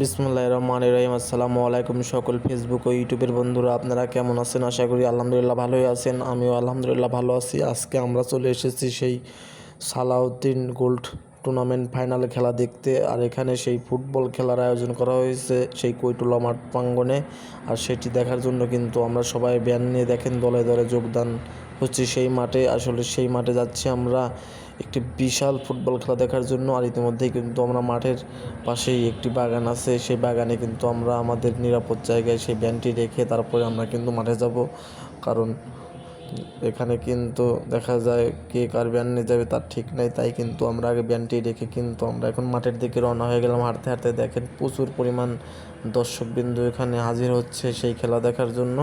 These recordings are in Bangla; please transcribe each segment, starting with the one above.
বিসমুল্লাহ রহমান রহিম। আসসালামু আলাইকুম সকল ফেসবুক ও ইউটিউবের বন্ধুরা, আপনারা কেমন আছেন? আশা করি আলহামদুলিল্লাহ ভালোই আছেন। আমিও আলহামদুলিল্লাহ ভালো আছি। আজকে আমরা চলে এসেছি সেই সালাউদ্দিন গোল্ড টুর্নামেন্ট ফাইনালে খেলা দেখতে, আর এখানে সেই ফুটবল খেলার আয়োজন করা হয়েছে সেই কৈটুলা মাঠ প্রাঙ্গণে। আর সেটি দেখার জন্য কিন্তু আমরা সবাই ব্যান নিয়ে দেখেন, দলে দলে যোগদান হচ্ছে সেই মাঠে। আসলে সেই মাঠে যাচ্ছি আমরা। একটি বিশাল ফুটবল খেলা দেখার জন্য আর ইতিমধ্যেই কিন্তু আমরা মাঠের পাশেই একটি বাগান আছে। সেই বাগানে কিন্তু আমরা আমাদের নিরাপদ জায়গায় সেই ব্যানটি রেখে তারপরে আমরা কিন্তু মাঠে যাব। কারণ এখানে কিন্তু দেখা যায় কে কার ব্যান নিয়ে যাবে তার ঠিক নাই, তাই কিন্তু আমরা আগে ব্যানটি রেখে কিন্তু আমরা এখন মাঠের দিকে রওনা হয়ে গেলাম। হাঁটতে হাঁটতে দেখেন প্রচুর পরিমাণ দর্শকবিন্দু এখানে হাজির হচ্ছে সেই খেলা দেখার জন্য।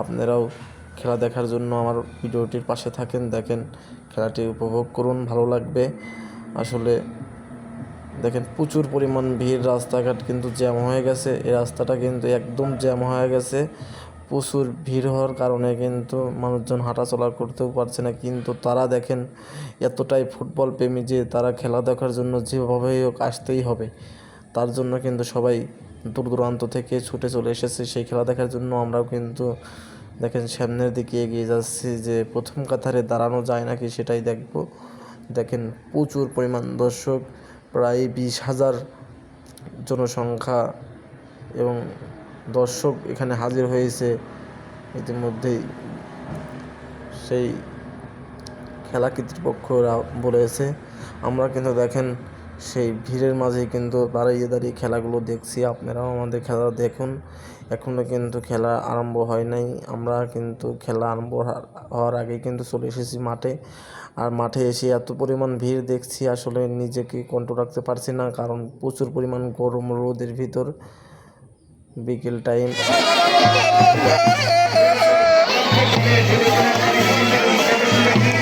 আপনারাও খেলা দেখার জন্য আমার ভিডিওটির পাশে থাকেন, দেখেন, খেলাটি উপভোগ করুন, ভালো লাগবে। আসলে দেখেন, প্রচুর পরিমাণ ভিড়, রাস্তাঘাট কিন্তু জ্যাম হয়ে গেছে। এই রাস্তাটা কিন্তু একদম জ্যাম হয়ে গেছে। প্রচুর ভিড় হওয়ার কারণে কিন্তু মানুষজন হাঁটাচলা করতেও পারছে না। কিন্তু তারা দেখেন, এতটাই ফুটবল প্রেমী যে তারা খেলা দেখার জন্য যেভাবেই হোক আসতেই হবে। তার জন্য কিন্তু সবাই দূর দূরান্ত থেকে ছুটে চলে এসেছে। সেই খেলা দেখার জন্য আমরাও কিন্তু দেখেন সামনের দিকে এগিয়ে যাচ্ছি যে প্রথম কাতারে দাঁড়ানো যায় নাকি সেটাই দেখব। দেখেন প্রচুর পরিমাণ দর্শক, প্রায় বিশ হাজার জনসংখ্যা এবং দর্শক এখানে হাজির হয়েছে। ইতিমধ্যেই সেই খেলা কর্তৃপক্ষরা বলেছে। আমরা কিন্তু দেখেন সেই ভিড়ের মাঝে কিন্তু দাঁড়িয়ে দাঁড়িয়ে খেলাগুলো দেখছি। আপনারাও আমাদের খেলা দেখুন। এখনও কিন্তু খেলা আরম্ভ হয় নাই। আমরা কিন্তু খেলা আরম্ভ হওয়ার- আগেই কিন্তু চলে এসেছি মাঠে। আর মাঠে এসে এত পরিমাণ ভিড় দেখছি, আসলে নিজেকে কন্ট্রোল রাখতে পারছি না। কারণ প্রচুর পরিমাণ গরম রোদের ভিতর। বিকেল টাইম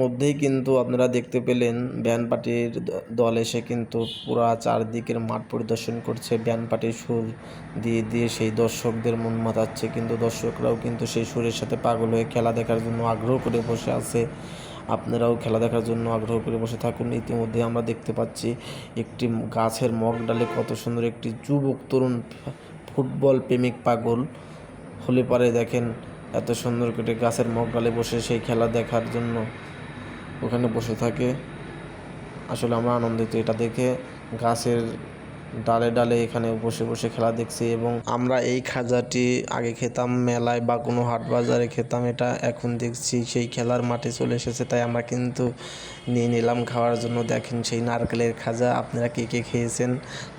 ইতিমধ্যেই কিন্তু আপনারা দেখতে পেলেন ব্যান্ড পার্টির দল এসে কিন্তু পুরা চারদিকের মাঠ পরিদর্শন করছে। ব্যান্ড পার্টির সুর দিয়ে দিয়ে সেই দর্শকদের মন মাতাচ্ছে। কিন্তু দর্শকরাও কিন্তু সেই সুরের সাথে পাগল হয়ে খেলা দেখার জন্য আগ্রহ করে বসে আছে। আপনারাও খেলা দেখার জন্য আগ্রহ করে বসে থাকুন। ইতিমধ্যে আমরা দেখতে পাচ্ছি একটি গাছের মগ ডালে কত সুন্দর একটি যুবক তরুণ ফুটবল প্রেমিক পাগল। হলে পারে দেখেন, এত সুন্দর করে গাছের মগ ডালে বসে সেই খেলা দেখার জন্য ওখানে বসে থাকে। আসলে আমরা আনন্দিত এটা দেখে। গাছের ডালে ডালে এখানে বসে বসে খেলা দেখছি এবং আমরা এই খাজাটি আগে খেতাম মেলায় বা কোনো হাট বাজারে খেতাম, এটা এখন দেখছি সেই খেলার মাঠে চলে এসেছে, তাই আমরা কিন্তু নিয়ে নিলাম খাওয়ার জন্য। দেখেন সেই নারকেলের খাজা, আপনারা কে কে খেয়েছেন?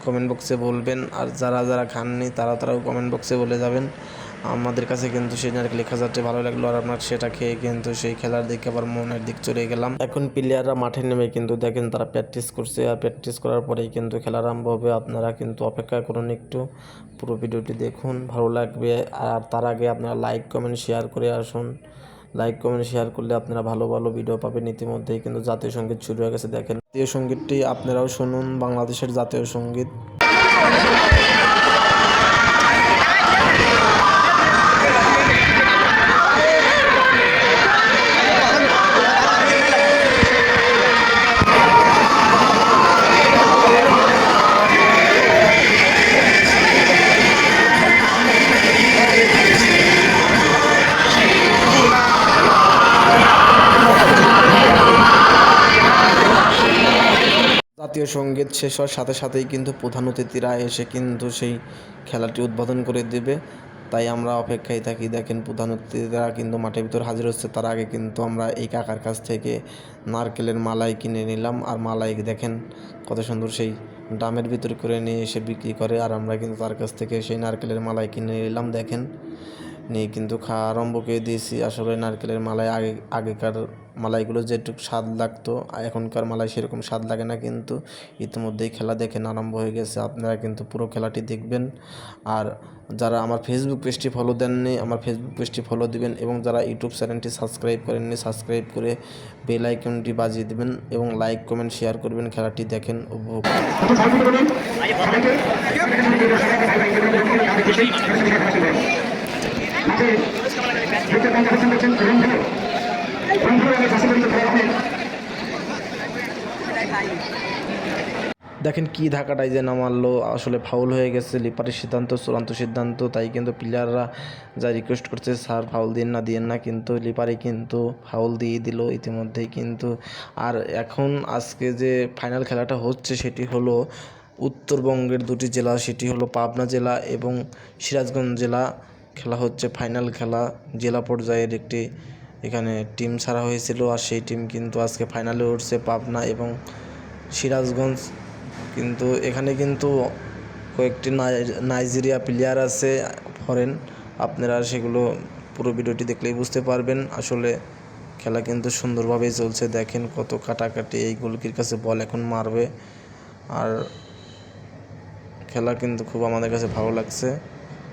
কমেন্ট বক্সে বলবেন। আর যারা যারা খাননি, তারা তারাও কমেন্ট বক্সে বলে যাবেন। আমাদের কাছে কিন্তু সেই নারকেলের খাজাটি ভালো লাগল আর আপনার সেটা খেয়ে কিন্তু সেই খেলার দিকে আবার মনের দিক চলে গেলাম। এখন প্লেয়াররা মাঠে নেমে কিন্তু দেখেন তারা প্র্যাকটিস করছে আর প্র্যাকটিস করার পরেই কিন্তু খেলা আরম্ভ হবে। আপনারা কিন্তু অপেক্ষা করুন একটু, পুরো ভিডিওটি দেখুন, ভালো লাগবে। আর তার আগে আপনারা লাইক কমেন্ট শেয়ার করে আসুন। লাইক কমেন্ট শেয়ার করলে আপনারা ভালো ভালো ভিডিও পাবেন। ইতিমধ্যেই কিন্তু জাতীয় সংগীত শুরু হয়ে গেছে, দেখেন। জাতীয় সঙ্গীতটি আপনারাও শুনুন, বাংলাদেশের জাতীয় সংগীত। জাতীয় সংগীত শেষ হওয়ার সাথে সাথেই কিন্তু প্রধান অতিথিরা এসে কিন্তু সেই খেলাটি উদ্বোধন করে দেবে। তাই আমরা অপেক্ষায় থাকি। দেখেন, প্রধান অতিথিরা কিন্তু মাঠের ভিতর হাজির হচ্ছে। তার আগে কিন্তু আমরা এই কাকার কাছ থেকে নারকেলের মালাই কিনে নিলাম। আর মালাই, দেখেন, কত সুন্দর সেই ড্রামের ভিতর করে নিয়ে এসে বিক্রি করে। আর আমরা কিন্তু তার কাছ থেকে সেই নারকেলের মালাই কিনে নিলাম। দেখেন নিয়ে কিন্তু খাওয়া আরম্ভ করে দিয়েছি। আসলে নারকেলের মালাই আগে, আগেকার মালাইগুলো যেটুকু স্বাদ লাগতো, এখনকার মালাই সেরকম স্বাদ লাগে না কিন্তু ইতিমধ্যেই খেলা দেখেন আরম্ভ হয়ে গেছে। আপনারা কিন্তু পুরো খেলাটি দেখবেন। আর যারা আমার ফেসবুক পেজটি ফলো দেননি, আমার ফেসবুক পেজটি ফলো দিবেন এবং যারা ইউটিউব চ্যানেলটি সাবস্ক্রাইব করেননি সাবস্ক্রাইব করে বেল আইকনটি বাজিয়ে দিবেন এবং লাইক কমেন্ট শেয়ার করবেন, খেলাটি দেখেন, উপভোগ দেখেন কি ধাক্কাটাই যে না মারলো আসলে ফাউল হয়ে গেছে, লিপারের সিদ্ধান্ত, চূড়ান্ত সিদ্ধান্ত, তাই কিন্তু প্লেয়াররা যা রিকোয়েস্ট করছে, স্যার ফাউল দিন না, দিয়েন না, কিন্তু লিপারি কিন্তু ফাউল দিয়ে দিল ইতিমধ্যেই কিন্তু। আর এখন আজকে যে ফাইনাল খেলাটা হচ্ছে, সেটি হলো উত্তরবঙ্গের দুটি জেলা, সেটি হলো পাবনা জেলা এবং সিরাজগঞ্জ জেলা। খেলা হচ্ছে ফাইনাল খেলা। জেলা পর্যায়ের একটি এখানে টিম ছাড়া হয়েছিল আর সেই টিম কিন্তু আজকে ফাইনালে উঠছে পাবনা এবং সিরাজগঞ্জ। কিন্তু এখানে কিন্তু কয়েকটি নাই- নাইজেরিয়া প্লেয়ার আছে ফরেন আপনারা সেগুলো পুরো ভিডিওটি দেখলেই বুঝতে পারবেন। আসলে খেলা কিন্তু সুন্দরভাবেই চলছে। দেখেন কত কাটাকাটি এই গোলকির কাছে বল এখন মারবে। আর খেলা কিন্তু খুব আমাদের কাছে ভালো লাগছে।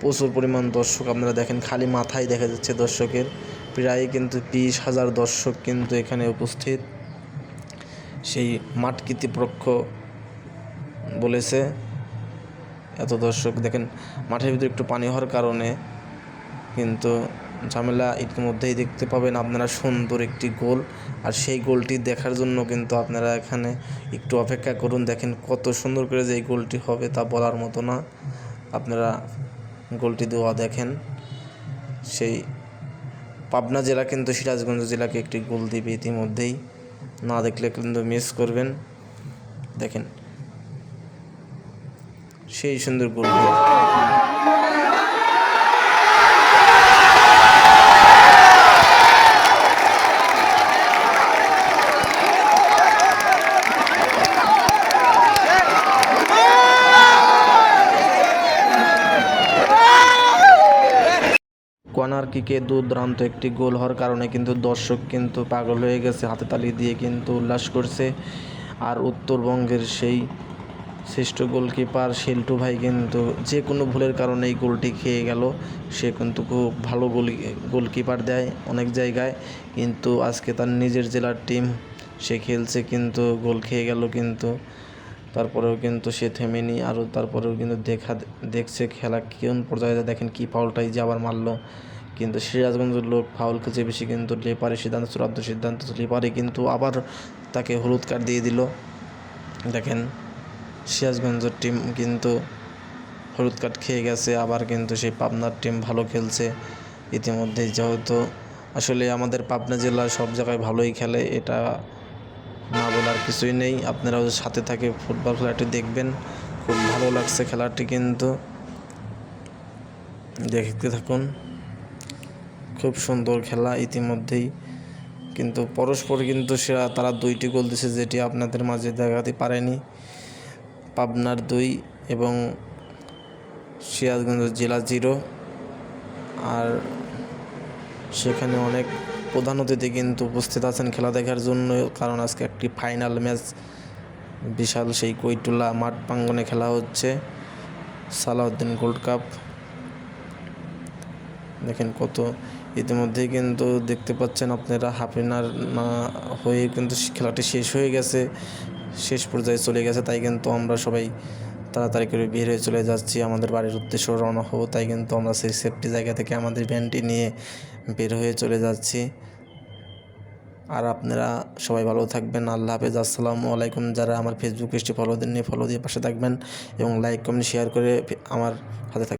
প্রচুর পরিমাণ দর্শক আপনারা দেখেন, খালি মাথায় দেখা যাচ্ছে দর্শকের। প্রায় কিন্তু বিশ হাজার দর্শক কিন্তু এখানে উপস্থিত। সেই মাঠ কর্তৃপক্ষ বলেছে, এত দর্শক দেখেন, মাঠের ভিতরে একটু পানি হওয়ার কারণে কিন্তু ঝামেলা ইতিমধ্যেই দেখতে পাবেন আপনারা সুন্দর একটি গোল। আর সেই গোলটি দেখার জন্য কিন্তু আপনারা এখানে একটু অপেক্ষা করুন, দেখেন কত সুন্দর করে যে এই গোলটি হবে তা বলার মতো না। আপনারা গোলটি দোয়া দেখেন। সেই পাবনা জেলা কিন্তু সিরাজগঞ্জ জেলাকে একটি গোল দিবে ইতিমধ্যেই। না দেখলে কিন্তু মিস করবেন। দেখেন। সেই সুন্দর গোল কর্নার কিকে দুর্দান্ত একটি গোল হওয়ার কারণে কিন্তু দর্শক কিন্তু পাগল হয়ে গেছে, হাতে তালি দিয়ে কিন্তু উল্লাস করছে। আর উত্তরবঙ্গের সেই শ্রেষ্ঠ গোলকিপার শিল্টু ভাই কিন্তু যে কোনো ভুলের কারণে এই গোলটি খেয়ে গেল। সে কিন্তু খুব ভালো গোল, গোলকিপার দেয় অনেক জায়গায়। কিন্তু আজকে তার নিজের জেলার টিম, সে খেলছে কিন্তু, গোল খেয়ে গেল কিন্তু তারপরেও কিন্তু সে থেমেনি, আরও তারপরেও কিন্তু দেখা দেখছে খেলা কোন পর্যায়ে যায়, দেখেন কী ফাউলটাই যে আবার মারলো। কিন্তু সিরাজগঞ্জের লোক ফাউল খেলছে বেশি কিন্তু লেপারে সিদ্ধান্ত চূড়ান্ত সিদ্ধান্ত লেপারে কিন্তু আবার তাকে হলুদ কার্ড দিয়ে দিল। দেখেন সিরাজগঞ্জের টিম কিন্তু হলুদ কার্ড খেয়ে গেছে, আবার কিন্তু সেই পাবনার টিম ভালো খেলছে। ইতিমধ্যে যেহেতু আসলে আমাদের পাবনা জেলা সব জায়গায় ভালোই খেলে, এটা না বলার কিছুই নেই। আপনারাও সাথে থাকে ফুটবল খেলাটি দেখবেন। খুব ভালো লাগছে খেলাটি কিন্তু। দেখতে থাকুন। খুব সুন্দর খেলা ইতিমধ্যেই। কিন্তু পরস্পর কিন্তু সেরা তারা দুইটি গোল দিছে যেটি আপনাদের মাঝে দেখাতে পারেনি। পাবনার দুই এবং সিরাজগঞ্জ জেলা জিরো। আর সেখানে অনেক প্রধান অতিথি কিন্তু উপস্থিত আছেন খেলা দেখার জন্য, কারণ আজকে একটি ফাইনাল ম্যাচ বিশাল সেই কৈটুলা মাঠ প্রাঙ্গনে খেলা হচ্ছে, সালাউদ্দিন গোল্ড কাপ। দেখেন কত ইতিমধ্যেই কিন্তু দেখতে পাচ্ছেন আপনারা হাফ এনার না হয়ে কিন্তু খেলাটি শেষ হয়ে গেছে, শেষ পর্যায়ে চলে গেছে, তাই কিন্তু আমরা সবাই তাড়াতাড়ি করে বের হয়ে চলে যাচ্ছি। আমাদের বাড়ির উদ্দেশ্যে রওনা হব, তাই কিন্তু আমরা সেই সেফটি জায়গা থেকে আমাদের ভ্যানটি নিয়ে বের হয়ে চলে যাচ্ছি। আর আপনারা সবাই ভালো থাকবেন। আল্লাহ হাফেজ। আসসালামু আলাইকুম। যারা আমার ফেসবুক পেজটি ফলো দেননি ফলো দিয়ে পাশে থাকবেন এবং লাইক কমেন্ট শেয়ার করে আমার হাতে থাকবেন